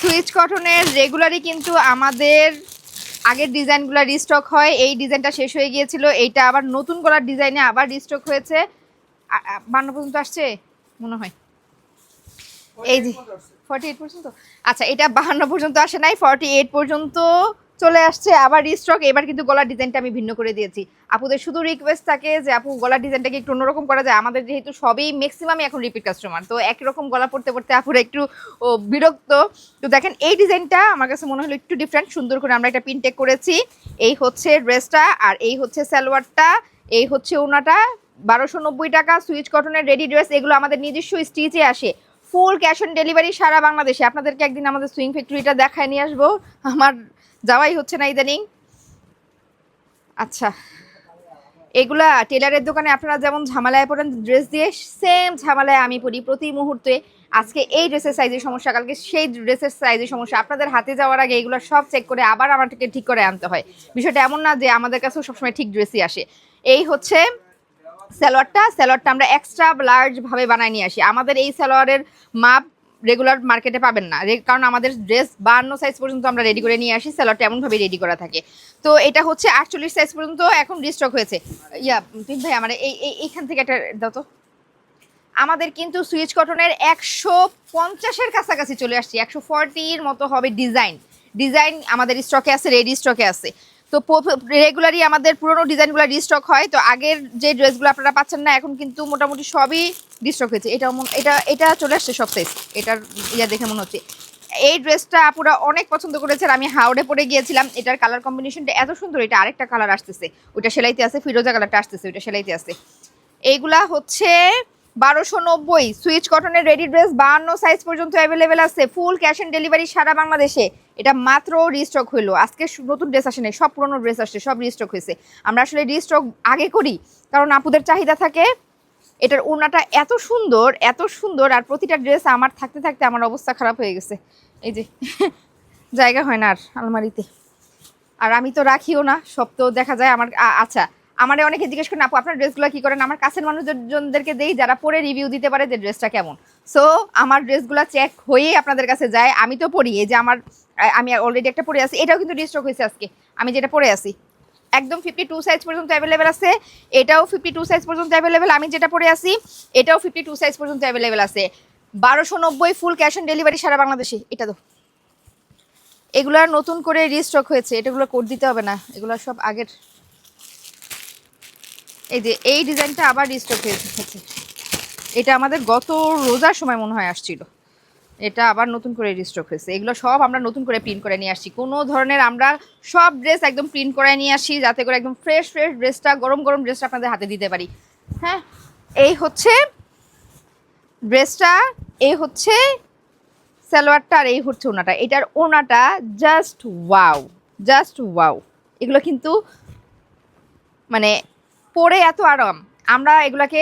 Switch কটনের রেগুলারই কিন্তু আমাদের আগের ডিজাইনগুলো রিস্টক হয়। এই ডিজাইনটা শেষ হয়ে গিয়েছিল। এইটা আবার নতুন করার ডিজাইনে আবার রিস্টক হয়েছে। বান্ন পর্যন্ত আসছে? মনে হয়। এই যে ফর্টি এইট পর্যন্ত? আচ্ছা এটা বাহান্ন পর্যন্ত আসে নাই ফর্টি এইট পর্যন্ত চলে আসছে, আবার রিস্টক এবার কিন্তু গলার ডিজাইনটা আমি ভিন্ন করে দিয়েছি। আপুদের শুধু রিকোয়েস্ট থাকে যে, আপু, গলার ডিজাইনটাকে একটু অন্যরকম করা যায়। আমাদের যেহেতু সবই ম্যাক্সিমামই এখন রিপিট কাস্টমার তো একই রকম গলা পড়তে পড়তে আপুরা একটু বিরক্ত। তো দেখেন, এই ডিজাইনটা আমার কাছে মনে হলো একটু ডিফারেন্ট সুন্দর করে আমরা একটা পিনটেক করেছি। এই হচ্ছে ড্রেসটা আর এই হচ্ছে সালোয়ারটা, এই হচ্ছে ওনাটা। বারোশো নব্বই টাকা, সুইচ কটনের রেডি ড্রেস এগুলো আমাদের নিজস্ব স্টিচে আসে। ফুল ক্যাশ অন ডেলিভারি সারা বাংলাদেশে। আপনাদেরকে একদিন আমাদের সুইং ফ্যাক্টরিটা দেখায় নিয়ে আসব। আমার যাওয়াই হচ্ছে না ইদানিং। আচ্ছা এগুলা টেলারের দোকানে আপনারা যেমন ঝামেলায় পড়েন ড্রেস দিয়ে সেম ঝামেলায় আমি পড়ি প্রতি মুহূর্তে। আজকে এই ড্রেসের সাইজের সমস্যা, কালকে সেই ড্রেসের সাইজের সমস্যা। আপনাদের হাতে যাওয়ার আগে এগুলো সব চেক করে আবার আমাদেরকে ঠিক করে আনতে হয়। বিষয়টা এমন না যে আমাদের কাছেও সবসময় ঠিক ড্রেসই আসে। এই হচ্ছে স্যালোয়ারটা স্যালোয়ারটা আমরা এক্সট্রা লার্জ ভাবে বানায় নিয়ে আসি। আমাদের এই স্যালোয়ারের মাপ রেগুলার মার্কেটে পাবেন না। কারণ আমাদের ড্রেস বান্ন সাইজ পর্যন্ত আমরা রেডি করে নিয়ে আসি স্যালোয়ারটা এমনভাবে রেডি করা থাকে। তো এটা হচ্ছে আটচল্লিশ সাইজ পর্যন্ত এখন রিস্টক হয়েছে। ইয়া পিন ভাই, আমার এই, এই- এইখান থেকে একটা দাও তো। আমাদের কিন্তু সুইচ কটনের একশো পঞ্চাশের কাছাকাছি চলে আসছি। একশো ফর্টির মতো হবে ডিজাইন ডিজাইন আমাদের স্টকে আছে রেডি স্টকে আছে। তো রেগুলারই আমাদের পুরোনো ডিজাইনগুলো রিস্টক হয়। তো আগের যে ড্রেসগুলো আপনারা পাচ্ছেন না, এখন কিন্তু মোটামুটি সবই রিস্টক হয়েছে। এটা এটা এটা চলে আসছে সব সাইজ এটার ইয়া দেখে মনে হচ্ছে। এই ড্রেসটা আপুরা অনেক পছন্দ করেছেন। আমি হাওড়ে পরে গিয়েছিলাম। এটার কালার কম্বিনেশনটা এত সুন্দর, এটা আরেকটা কালার আসতেছে। ওইটা সেলাইতে আছে, ফিরোজা কালারটা আসতেছে, ওইটা সেলাইতে আছে। এইগুলা হচ্ছে বারোশো নব্বই, সুইচ কটনের রেডি ড্রেস বাহান্ন সাইজ পর্যন্ত অ্যাভেলেবেল আছে ফুল ক্যাশ অন ডেলিভারি সারা বাংলাদেশে। এটা মাত্র রিস্টক হইল। আজকে নতুন ড্রেস আসে নাই, সব পুরনো ড্রেস আসছে, সব রিস্টক হয়েছে আমরা আসলে রিস্টক আগে করি, কারণ আপুদের চাহিদা থাকে, এটার ওড়নাটা এত সুন্দর এত সুন্দর, আর প্রতিটা ড্রেস আমার থাকতে থাকতে আমার অবস্থা খারাপ হয়ে গেছে। এই যে, জায়গা হয় না আর আলমারিতে। আর আমি তো রাখিও না, সব তো দেখা যায় আমার আচ্ছা আমারে অনেকে জিজ্ঞেস করেন, আপু, আপনার ড্রেসগুলো কি করেন? আমার কাছের মানুষজনদেরকে দেই যারা পরে রিভিউ দিতে পারে যে ড্রেসটা কেমন। সো আমার ড্রেসগুলো চেক হয়েই আপনাদের কাছে যায়। আমি তো পড়ি, এই যে আমার আমি অলরেডি একটা পরে আছি। এটাও কিন্তু রিস্টক হয়েছে আজকে। আমি যেটা পরে আছি, একদম ফিফটি টু সাইজ পর্যন্ত অ্যাভেলেবেল আছে। এটাও ফিফটি টু সাইজ পর্যন্ত অ্যাভেলেবেল আমি যেটা পরে আছি, এটাও ফিফটি টু সাইজ পর্যন্ত অ্যাভেলেবেল আছে। বারোশো নব্বই ফুল ক্যাশ অন ডেলিভারি সারা বাংলাদেশে। এটা তো। এগুলো নতুন করে রিস্টক হয়েছে। এটাগুলো কোড দিতে হবে না। এগুলো সব আগের এই যে, এই ডিজাইনটা আবার রিস্টক হয়েছে এটা আমাদের গত রোজার সময় মনে হয় আসছিল। এটা আবার নতুন করে রিস্টক হয়েছে। এগুলো সব আমরা নতুন করে প্রিন্ট করে নিয়ে আসছি। কোনো ধরনের আমরা সব ড্রেস একদম প্রিন্ট করে নিয়ে আসি, যাতে করে একদম ফ্রেশ ফ্রেশ ড্রেসটা গরম গরম ড্রেসটা আপনাদের হাতে দিতে পারি। হ্যাঁ এই হচ্ছে ড্রেসটা এই হচ্ছে সালোয়ারটা আর এই হচ্ছে ওনাটা। এটার ওনাটা জাস্ট ওয়াও জাস্ট ওয়াও এগুলো কিন্তু মানে পরে এত আরাম। আমরা এগুলাকে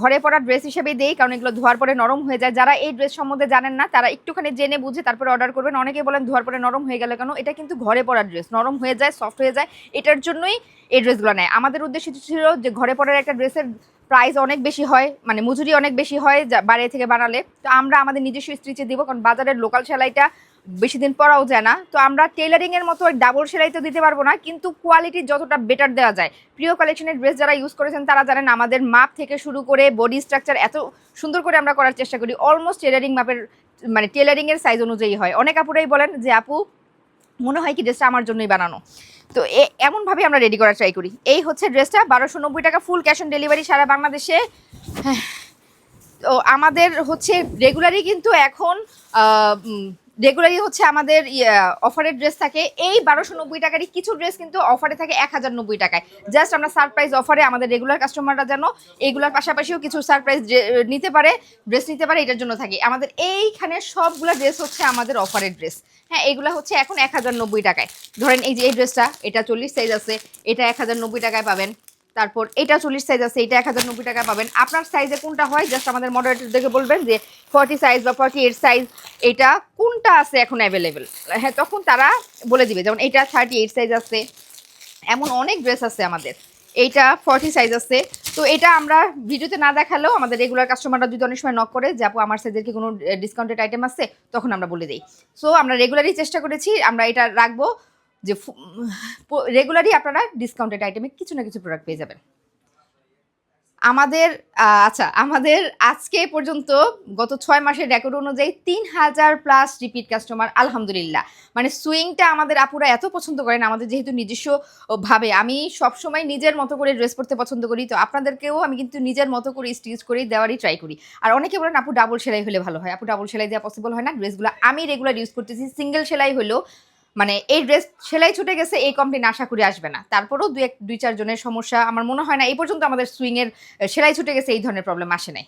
ঘরে পরা ড্রেস হিসেবেই দেই, কারণ এগুলো ধোয়ার পরে নরম হয়ে যায়। যারা এই ড্রেস সম্বন্ধে জানেন না, তারা একটুখানি জেনে বুঝে তারপরে অর্ডার করবেন। অনেকে বলেন ধোয়ার পরে নরম হয়ে গেল কেন? এটা কিন্তু ঘরে পরা ড্রেস নরম হয়ে যায় সফট হয়ে যায়, এটার জন্যই এই ড্রেসগুলো নেয়। আমাদের উদ্দেশ্য ছিল যে ঘরে পরার একটা ড্রেসের প্রাইস অনেক বেশি হয় মানে মজুরি অনেক বেশি হয় বাইরে থেকে বানালে। তো আমরা আমাদের নিজস্ব স্ত্রীচে দিব, কারণ বাজারের লোকাল সেলাইটা বেশি দিন পরাও যায় না। তো আমরা টেলারিং এর মতো ডাবল সেলাই তো দিতে পারব না কিন্তু কোয়ালিটি যতটা বেটার দেওয়া যায়। প্রিয় কালেকশনের ড্রেস যারা ইউজ করেছেন তারা জানেন আমাদের মাপ থেকে শুরু করে বডি স্ট্রাকচার এত সুন্দর করে আমরা করার চেষ্টা করি। অলমোস্ট টেলারিং মাপের মানে টেলারিং এর সাইজ অনুযায়ী হয়। অনেক আপুরাই বলেন যে আপু মনে হয় কি ড্রেসটা আমার জন্যই বানানো। তো এমনভাবে আমরা রেডি করার ট্রাই করি। এই হচ্ছে ড্রেসটা বারোশো নব্বই টাকা ফুল ক্যাশ অন ডেলিভারি সারা বাংলাদেশে। হ্যাঁ, তো আমাদের হচ্ছে রেগুলারই কিন্তু এখন রেগুলারই হচ্ছে আমাদের অফারের ড্রেস থাকে, এই বারোশো নব্বই টাকারই কিছু ড্রেস কিন্তু অফারে থাকে এক হাজার নব্বই টাকায়। জাস্ট আমরা সারপ্রাইজ অফারে আমাদের রেগুলার কাস্টমাররা যেন এইগুলোর পাশাপাশিও কিছু সারপ্রাইজ নিতে পারে ড্রেস নিতে পারে, এটার জন্য থাকে। আমাদের এইখানে সবগুলো ড্রেস হচ্ছে আমাদের অফারের ড্রেস হ্যাঁ এগুলো হচ্ছে এখন এক হাজার নব্বই টাকায়। ধরেন এই যে এই ড্রেসটা এটা চল্লিশ সাইজ আছে, এটা এক হাজার নব্বই টাকায় পাবেন। তারপর এটা চল্লিশ সাইজ আছে, এটা এক হাজার নব্বই টাকা পাবেন। আপনার সাইজে কোনটা হয়? জাস্ট আমাদের মডারেটরদেরকে বলবেন যে ফর্টি সাইজ বা ফর্টি এইট সাইজ এটা কোনটা আছে এখন অ্যাভেলেবেল হ্যাঁ তখন তারা বলে দিবে, যেমন এটা থার্টি এইট সাইজ আছে, এমন অনেক ড্রেস আছে আমাদের। এইটা ফর্টি সাইজ আছে, তো এটা আমরা ভিডিওতে না দেখালেও আমাদের রেগুলার কাস্টমাররা যদি অনেক সময় নক করে যে, আপু, আমার সাইজের কি কোনো ডিসকাউন্টেড আইটেম আছে? তখন আমরা বলে দিই। সো আমরা রেগুলারই চেষ্টা করেছি, আমরা এটা রাখব। যে রেগুলারই আপনারা ডিসকাউন্টেড আইটেমে কিছু না কিছু প্রোডাক্ট পেয়ে যাবেন। আমাদের আচ্ছা আমাদের আজকে পর্যন্ত গত ছয় মাসের রেকর্ড অনুযায়ী তিন হাজার প্লাস রিপিট কাস্টমার আলহামদুলিল্লাহ। মানে সুইংটা আমাদের আপুরা এত পছন্দ করেন, আমাদের যেহেতু নিজস্ব ভাবে। আমি সবসময় নিজের মতো করে ড্রেস পরতে পছন্দ করি, তো আপনাদেরকেও আমি কিন্তু নিজের মতো করে স্টিচ করেই দেওয়ারই ট্রাই করি। আর অনেকে বলেন, আপু ডাবল সেলাই হলে ভালো হয়। আপু ডাবল সেলাই দেওয়া পসিবল হয় না। ড্রেসগুলো আমি রেগুলার ইউজ করতেছি সিঙ্গেল সেলাই হলেও মানে এই ড্রেস সেলাই ছুটে গেছে, এই কমপ্লেন আশা করি আসবে না। তারপরেও দুই এক, দুই চারজনের সমস্যা, আমার মনে হয় না, এই পর্যন্ত আমাদের সুইংয়ের সেলাই ছুটে গেছে, এই ধরনের প্রবলেম আসে নাই।